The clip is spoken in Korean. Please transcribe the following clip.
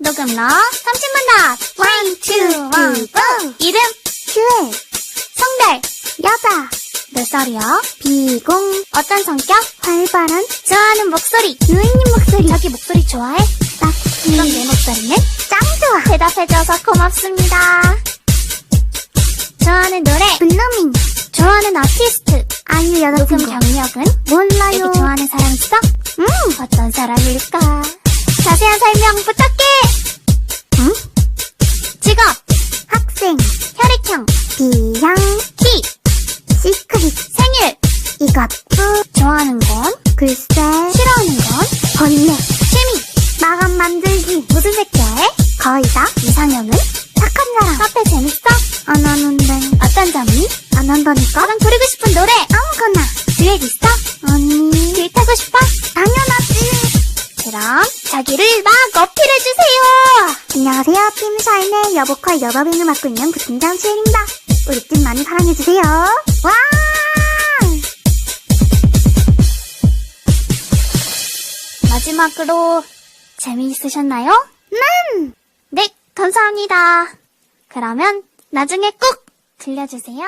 녹음러 30만 답! One, two, one, go! 이름, 큐에 성별, 여자 몇 살이야? 비공 어떤 성격? 활발한 좋아하는 목소리, 유인님 목소리 자기 목소리 좋아해? 딱히 그럼 내 목소리는? 짱 좋아 대답해줘서 고맙습니다. 좋아하는 노래, 블루밍 좋아하는 아티스트, 아이유 녹음 여자친구 경력은? 몰라요 여기 좋아하는 사람 있어? 음 어떤 사람일까? 자세한 설명 부탁 비형 키, 시크릿 생일, 이것도 좋아하는 건? 글쎄 싫어하는 건? 벌레 취미, 마감 만들기 무슨 색 좋아해? 거의 다 이상형은? 착한 사람 카페 재밌어? 안 하는데 어떤 점이? 안 한다니까 가장 부르고 싶은 노래? 아무거나 듀엣 있어? 언니 길 타고 싶어? 당연하지 그럼 자기를 막 어필해주세요! 안녕하세요 팀 샤인의 여보컬 여바빈을 맡고 있는 부팀장 수혜입니다 우리 팀 많이 사랑해주세요 와 마지막으로 재미있으셨나요? 음. 네, 감사합니다. 그러면 나중에 꼭 들려주세요.